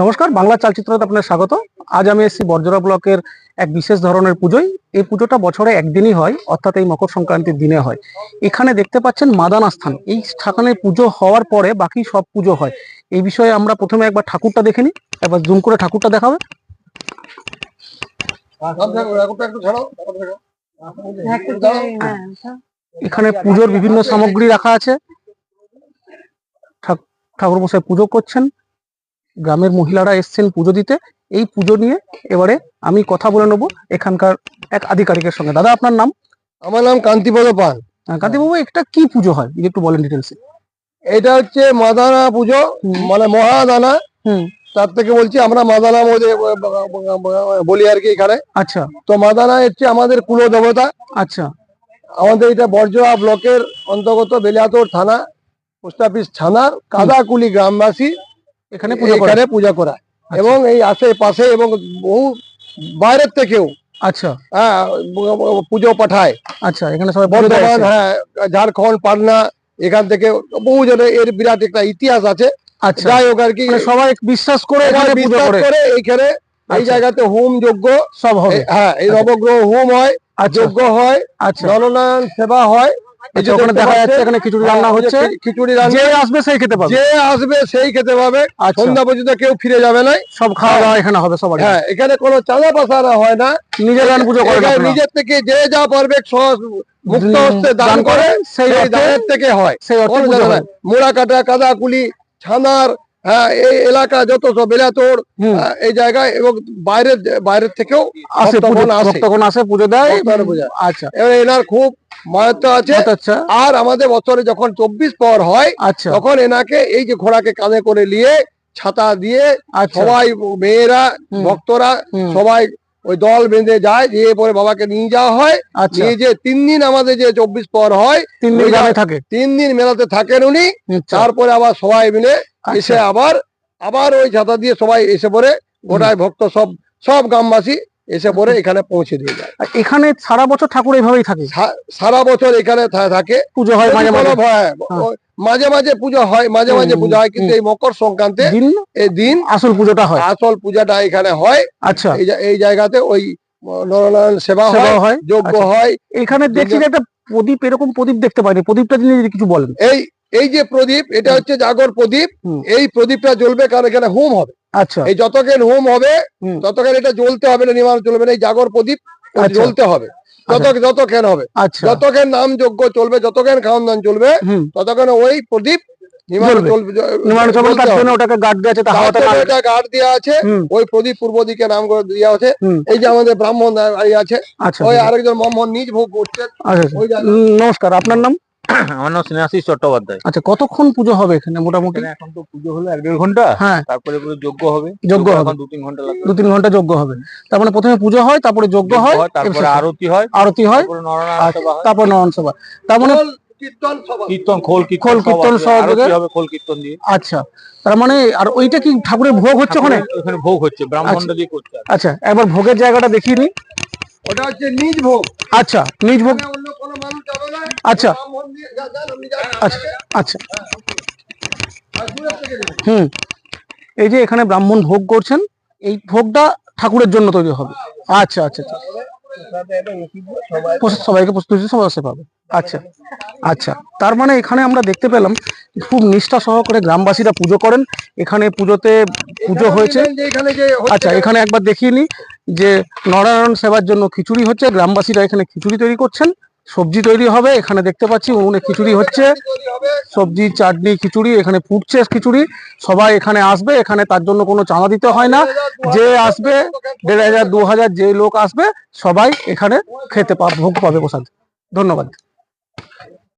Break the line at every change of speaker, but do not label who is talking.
নমস্কার, বাংলা চালচিত্রতে আপনার স্বাগত। আজ আমি এসেছি বর্জরা ব্লকের এক বিশেষ ধরনের পুজোয়। এই পুজোটা বছরে একদিনই হয়, অর্থাৎ এই মকর সংক্রান্তির দিনে হয়। এখানে দেখতে পাচ্ছেন মাদান আস্থান এই স্থানে পুজো হওয়ার পরে বাকি সব পুজো হয়। এই বিষয়ে আমরা প্রথমে একবার ঠাকুরটা দেখে নিই, একবার জুম করে ঠাকুরটা দেখাবে। এখানে পুজোর বিভিন্ন সামগ্রী রাখা আছে। ঠাকুর মশাই পুজো করছেন। গ্রামের মহিলারা এসছেন পুজো দিতে। এই পুজো নিয়ে এবারে আমি কথা বলে নেব এখানকার এক আধিকারিকের সঙ্গে। দাদা আপনার নাম?
আমার নাম কান্তিপদ পাল।
কান্তিবাবু একটা কি পুজো হয়? যদি একটু বলেন ডিটেলসে
এটা হচ্ছে মাদানা পুজো মানে মহাদানা।
হুম।
তার থেকে বলছি আমরা মাদানা বলি আর কি এখানে।
আচ্ছা।
তো মাদানা হচ্ছে আমাদের কুল দেবতা
আচ্ছা।
আমাদের এটা বর্জয়া ব্লকের অন্তর্গত বেলিয়াতোর থানা পোস্ট অফিস থানার কাদাকুলি গ্রামবাসী।
এখানে
এখানে পূজা করা। এবং এই আশেপাশে এবং বহু বাইরের থেকেও
আচ্ছা।
হ্যাঁ পুজো পাঠায়।
আচ্ছা এখানে সবাই
বর্ধমান হ্যাঁ ঝাড়খণ্ড পাটনা এখান থেকে বহু জনের এর বিরাট একটা ইতিহাস আছে।
আচ্ছা।
যাই হোক আর কি
মানে সবাই বিশ্বাস করে এখানে
বিশ্বাস
করে।
করে এইখানে এই
আচ্ছা।
জায়গাতে হোম যজ্ঞ
সব হবে।
হ্যাঁ এই
আচ্ছা।
নবগ্রহ হোম হয়
আচ্ছা।
যজ্ঞ হয়
আচ্ছা।
জননায়ন সেবা হয় এই যে
আচ্ছা, ওখানে দেখা যাচ্ছে এখানে খিচুড়ি রান্না
হ্যাঁ,
হচ্ছে।
খিচুড়ি রান্না।
যে আসবে সেই খেতে পাবে।
যে আসবে সেই খেতে পাবে। সন্ধ্যা পর্যন্ত কেউ ফিরে যাবে না
সব খাওয়া দাওয়া এখানে হবে সবার
হ্যাঁ এখানে কোনো চাঁদা পাসারা হয় না।
নিজের পুজো করে
নিজের থেকে যে যা পারবে সহজ মুক্ত হস্তে দান করে
সেই
দানের থেকে হয়।
সেই হয়।
মোড়া কাটা কাদাকুলি ছানার হ্যাঁ এই এলাকা যত
হুম।
এই জায়গায় এবং বাইরের বাইরের থেকেও
আসে
ভক্তগণ আসে।
পুজো দেয়। আচ্ছা।
এবার এনার খুব মাহাত্ম আছে।
আচ্ছা
আর আমাদের বছরে যখন চব্বিশ পর হয়
আচ্ছা।
তখন এনাকে এই যে ঘোড়াকে কাঁধে করে নিয়ে ছাতা দিয়ে
আচ্ছা।
সবাই মেয়েরা ভক্তরা সবাই ওই দল বেঁধে যায় দিয়ে পরে বাবাকে নিয়ে যাওয়া হয়।
আচ্ছা।
নিয়ে যে তিন দিন আমাদের যে চব্বিশ পর হয়
তিন দিন
যা-
থাকে।
তিন দিন মেলাতে থাকেন উনি।
আচ্ছা।
তারপরে আবার সবাই মিলে এসে আবার আবার ওই ছাতা দিয়ে সবাই এসে পরে গোটায় ভক্ত সব সব গ্রামবাসী এসে পরে এখানে পৌঁছে দিয়ে যায়।
এখানে সারা বছর ঠাকুর এইভাবেই থাকে?
সারা বছর এখানে থাকে।
পুজো হয় মাঝে মাঝে? হ্যাঁ।
ওই মাঝে মাঝে পুজো হয় মাঝে মাঝে পুজো হয় কিন্তু এই মকর সংক্রান্তে
দিন?
এই দিন
আসল পুজোটা হয়।
আসল পূজাটা এখানে হয়।
আচ্ছা।
এই জায়গাতে ওই নরনারায়ণ সেবা হয়
হয়।
যজ্ঞ
আচ্ছা।
হয়।
এখানে দেখছি যে একটা প্রদীপ এরকম প্রদীপ দেখতে পাইনি। প্রদীপটা নিয়ে যদি কিছু বলেন।
এই এই যে প্রদীপ এটা হচ্ছে জাগর প্রদীপ এই প্রদীপটা জ্বলবে কারণ এখানে হোম হবে।
আচ্ছা।
এই যতক্ষণ হোম হবে ততক্ষণ এটা জ্বলতে হবে না নির্মাণ চলবে না এই জাগর প্রদীপ
আচ্ছা।
জ্বলতে হবে। যত যতক্ষণ হবে।
আচ্ছা।
যতক্ষণ নাম যজ্ঞ চলবে যতক্ষণ খাওয়ান দান চলবে ততক্ষণ ওই প্রদীপ
আচ্ছা। আচ্ছা আচ্ছা, আচ্ছা। নমস্কার আপনার নাম?
আমার নাম স্নেহাশিস চট্টোপাধ্যায়।
আচ্ছা কতক্ষণ পুজো হবে এখানে মোটামুটি?
এখন তো পুজো হলো এক দেড় ঘণ্টা
হ্যাঁ।
তারপরে পুরো যজ্ঞ হবে।
যজ্ঞ হবে।
দু তিন ঘণ্টা লাগবে।
দু তিন ঘণ্টা যজ্ঞ হবে। তার মানে প্রথমে পুজো হয় তারপরে যজ্ঞ হয়
তারপরে আরতি হয়
আরতি হয়
তারপরে
আচ্ছা, তারপর নয়ন সভা। তার মানে
খোল, কীর্তন
কীর্তন খোল
খোল, কীর্তন
আছে,
হবে।
হবে খোল কীর্তন দিয়ে।
আচ্ছা তার মানে আর ওইটা কি ঠাকুরের ভোগ হচ্ছে ওখানে?
ভোগ হচ্ছে ব্রাহ্মণটা দিয়ে করছে
আচ্ছা একবার ভোগের জায়গাটা দেখিয়ে নি।
ওটা হচ্ছে নিজ ভোগ।
আচ্ছা নিজ ভোগ আচ্ছা। আচ্ছা আচ্ছা। হুম। এই যে এখানে ব্রাহ্মণ ভোগ করছেন এই ভোগটা ঠাকুরের জন্য তৈরি হবে। আচ্ছা আচ্ছা আচ্ছা। সবাইকে প্রস্তুতি সবাই পাবে। আচ্ছা আচ্ছা। তার মানে এখানে আমরা দেখতে পেলাম খুব নিষ্ঠা সহকারে গ্রামবাসীরা পুজো করেন। এখানে পুজোতে পুজো হয়েছে। আচ্ছা এখানে একবার দেখিয়ে নি যে নারায়ণ সেবার জন্য খিচুড়ি হচ্ছে। গ্রামবাসীরা এখানে খিচুড়ি তৈরি করছেন। সবজি তৈরি হবে, এখানে দেখতে পাচ্ছি উনুনে খিচুড়ি হচ্ছে। সবজি, চাটনি, খিচুড়ি, এখানে ফুটছে খিচুড়ি। সবাই এখানে আসবে, এখানে তার জন্য কোনো চাঁদা দিতে হয় না। যে আসবে, দেড় হাজার, দু হাজার যে লোক আসবে, সবাই এখানে খেতে পাবে ভোগ পাবে প্রসাদ। ধন্যবাদ।